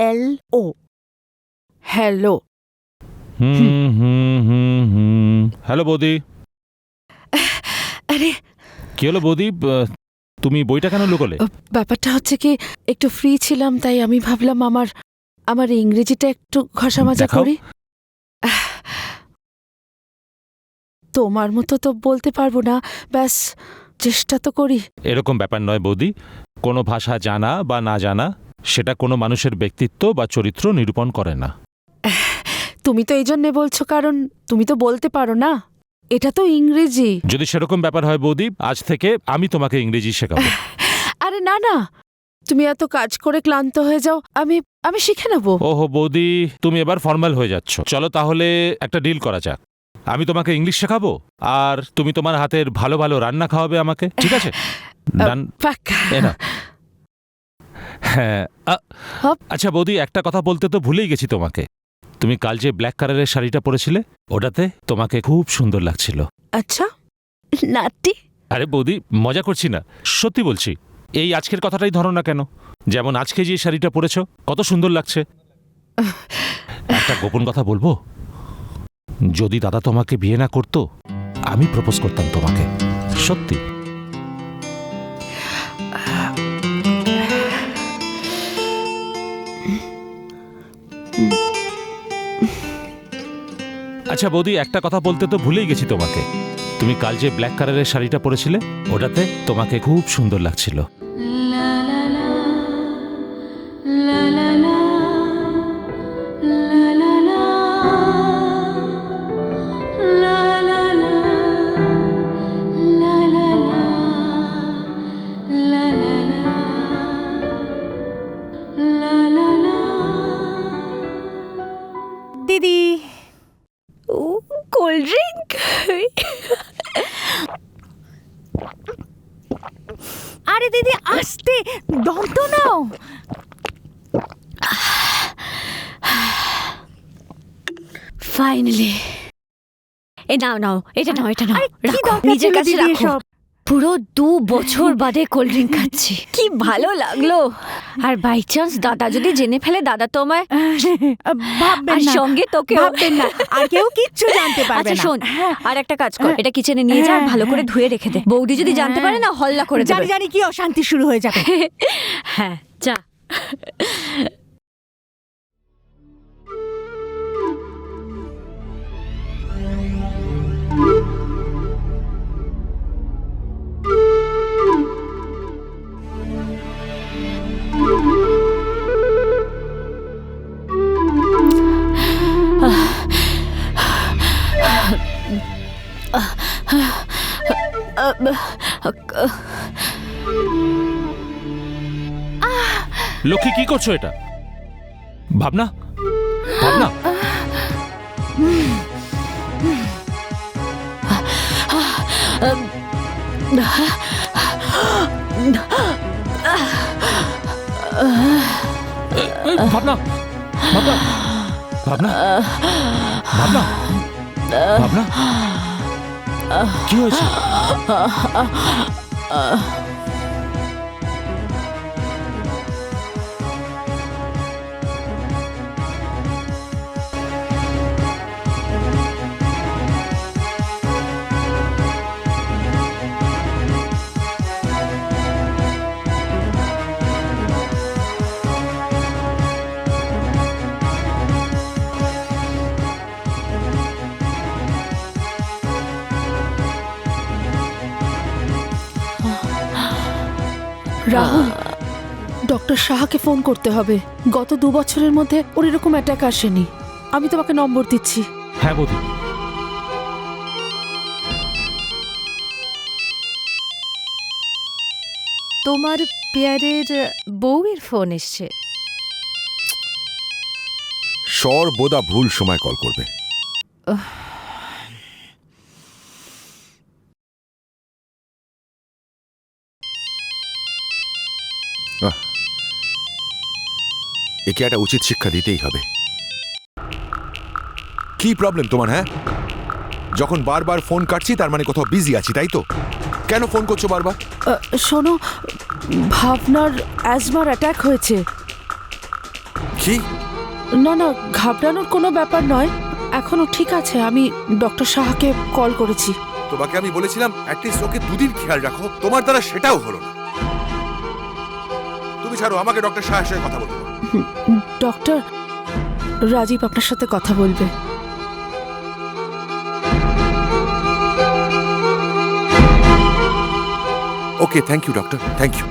এল ও hello হুম হুম হুম হুম হ্যালো বৌদি আরে। কি হলো বৌদি আহ, তুমি বইটা কেন লুকোলে? ব্যাপারটা হচ্ছে কি একটু ফ্রি ছিলাম তাই আমি ভাবলাম আমার আমার ইংরেজিটা একটু ঘষা মাজা দেখাও। করি। আহ, তোমার মতো তো বলতে পারব না ব্যাস চেষ্টা তো করি। এরকম ব্যাপার নয় বৌদি কোনো ভাষা জানা বা না জানা সেটা কোনো মানুষের ব্যক্তিত্ব বা চরিত্র নিরূপণ করে না। তুমি তো এই জন্যে বলছো কারণ তুমি তো বলতে পারো না। এটা তো ইংরেজি। যদি সেরকম ব্যাপার হয় বৌদি আজ থেকে আমি তোমাকে ইংরেজি শেখাবো। আরে না না। তুমি এত কাজ করে ক্লান্ত হয়ে যাও আমি আমি শিখে নেব। ওহো বৌদি তুমি এবার ফর্মাল হয়ে যাচ্ছ। চলো তাহলে একটা ডিল করা যাক। আমি তোমাকে ইংলিশ শেখাবো আর তুমি তোমার হাতের ভালো ভালো রান্না খাওয়াবে আমাকে ঠিক আছে? ডান পাক্কা। এ নাও। হ্যাঁ আ- হপ। আচ্ছা বৌদি একটা কথা বলতে তো ভুলেই গেছি তোমাকে। তুমি কাল যে ব্ল্যাক কালারের শাড়িটা পরেছিলে ওটাতে তোমাকে খুব সুন্দর লাগছিল। আচ্ছা? নাটি আরে বৌদি মজা করছি না। সত্যি বলছি এই আজকের কথাটাই ধরো না কেন। যেমন আজকে যে শাড়িটা পরেছো কত সুন্দর লাগছে। একটা গোপন কথা বলব? যদি দাদা তোমাকে বিয়ে না করতো আমি প্রপোজ করতাম তোমাকে। সত্যি। আচ্ছা বৌদি একটা কথা বলতে তো ভুলেই গেছি তোমাকে তুমি কাল যে ব্ল্যাক কালারের শাড়িটা পরেছিলে ওটাতে তোমাকে খুব সুন্দর লাগছিল দিদি কোল্ড ড্রিঙ্ক আরে দিদি আসতে দম তো নাও। ফাইনালি এ নাও নাও এটা নাও এটা নাও রাখো, নিজের কাছে রাখো? পুরো দু বছর বাদে কোল্ড ড্রিঙ্ক খাচ্ছি। কি ভালো লাগল। আর বাই চান্স দাদা যদি জেনে ফেলে দাদা তো আমায় ভাববেন আর না। সঙ্গে তোকে ভাববেন না। আর কেউ কিচ্ছু জানতে পারবে আচ্ছা না। শোন হ্যাঁ, আর একটা কাজ কর এটা কিচেনে নিয়ে যা আর ভালো করে ধুয়ে রেখে দে। বৌদি যদি জানতে পারে না হল্লা করে জানি দেবে জানি কি অশান্তি শুরু হয়ে যাবে। হ্যাঁ যা। লক্ষ্মী কি করছ এটা? ভাবনা? ভাবনা? ভাবনা? ভাবনা? ভাবনা? ভাবনা? ভাবনা? কি হয়েছে? রাহুল ডক্টর সাহাকে ফোন করতে হবে। গত দু বছরের মধ্যে ওর এরকম অ্যাটাক আসেনি। আমি তোমাকে নম্বর দিচ্ছি। হ্যাঁ বৌদি তোমার পেয়ারের বউয়ের ফোন এসছে। সর্বদা ভুল সময় কল করবে। একে একটা উচিত শিক্ষা দিতেই হবে। কি প্রবলেম তোমার হ্যাঁ? যখন বারবার ফোন কাটছি তার মানে কোথাও বিজি আছি তাই তো? কেন ফোন করছ বারবার? শোনো ভাবনার অ্যাজমার অ্যাটাক হয়েছে। কি? না না ঘাবড়ানোর কোনো ব্যাপার নয়। এখনও ঠিক আছে আমি ডক্টর সাহাকে কল করেছি। তোমাকে আমি বলেছিলাম অ্যাটলিস্ট ওকে দুদিন খেয়াল রাখো। তোমার দ্বারা সেটাও হলো না। ছাড়ো আমাকে ডক্টর সাহের সঙ্গে কথা বলব ডক্টর রাজীব আপনার সাথে কথা বলবে। Okay thank you doctor thank you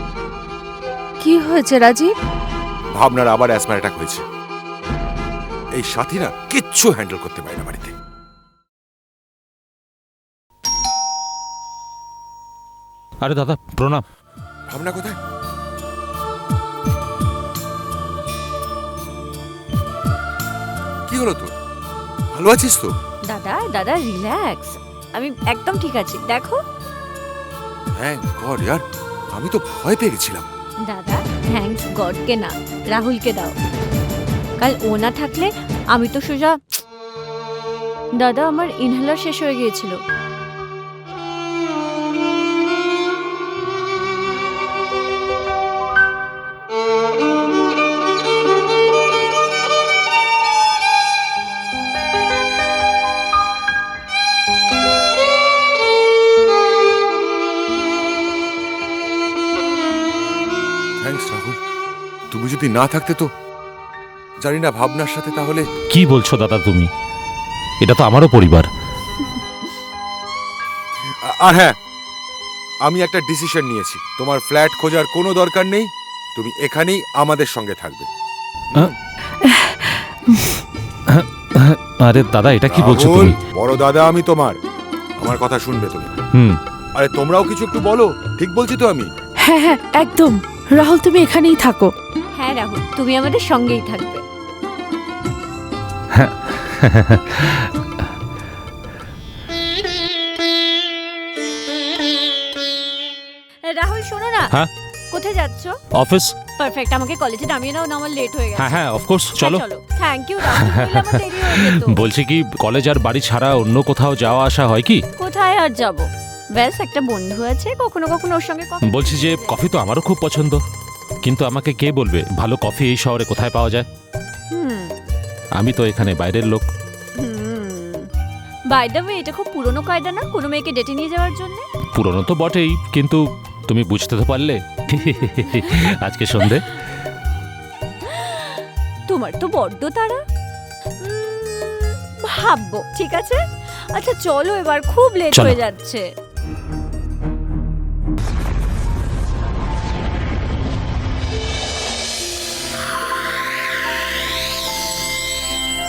কি হয়েছে রাজীব? ভাবনার আবার অ্যাসমা অ্যাটাক হয়েছে। এই সাথী না কিচ্ছু হ্যান্ডেল করতে পারে না বাড়িতে। আরে দাদা প্রণাম। ভাবনা কোথায়? হলো তো ভালো আছিস তো? দাদা দাদা রিল্যাক্স আমি একদম ঠিক আছি। দেখো। হ্যাঁ গড ইয়ার আমি তো ভয় পেয়ে গেছিলাম। দাদা গড গডকে না রাহুলকে দাও। কাল ও না থাকলে আমি তো সোজা দাদা আমার ইনহেলার শেষ হয়ে গিয়েছিল। তুমি যদি না থাকতে তো জানি না ভাবনার সাথে তাহলে কি বলছো দাদা তুমি? এটা তো আমারও পরিবার। আর হ্যাঁ আমি একটা ডিসিশন নিয়েছি। তোমার ফ্ল্যাট খোঁজার কোনো দরকার নেই। তুমি এখানেই আমাদের সঙ্গে থাকবে। আরে দাদা এটা কি বলছো তুমি? বড় দাদা আমি তোমার। আমার কথা শুনবে তুমি। হুম। আরে তোমরাও কিছু একটু বলো ঠিক বলছি তো আমি? হ্যাঁ হ্যাঁ একদম। রাহুল তুমি এখানেই থাকো। হ্যাঁ রাহুল তুমি আমাদের সঙ্গেই থাকবে। রাহুল শোনো না। হ্যাঁ? কোথায় যাচ্ছ? অফিস। পারফেক্ট আমাকে কলেজে নামিয়ে নাও না আমার লেট হয়ে গেছে। হ্যাঁ হ্যাঁ অফকোর্স চলো হ্যাঁ, চলো। থ্যাংক ইউ রাহুল নইলে আমার দেরি হয়ে যেত। বলছি কি কলেজ আর বাড়ি ছাড়া অন্য কোথাও যাওয়া আসা হয় কি? কোথায় আর যাব? ব্যাস একটা বন্ধু আছে কখনো কখনো ওর সঙ্গে বলছি যে কফি তো আমারও খুব পছন্দ। কিন্তু আমাকে কে বলবে? ভালো কফি এই শহরে কোথায় পাওয়া যায়? আমি তো এখানে বাইরের লোক। বাই দ্য ওয়ে এটা খুব পুরনো কায়দা না? কোনো মেয়েকে ডেটে নিয়ে যাওয়ার জন্য? পুরনো তো বটেই কিন্তু তুমি বুঝতে তো পারলে। আজকে সন্ধে। তোমার তো বড্ড তারা ভাববো ঠিক আছে? আচ্ছা চলো এবার খুব লেট হয়ে যাচ্ছে।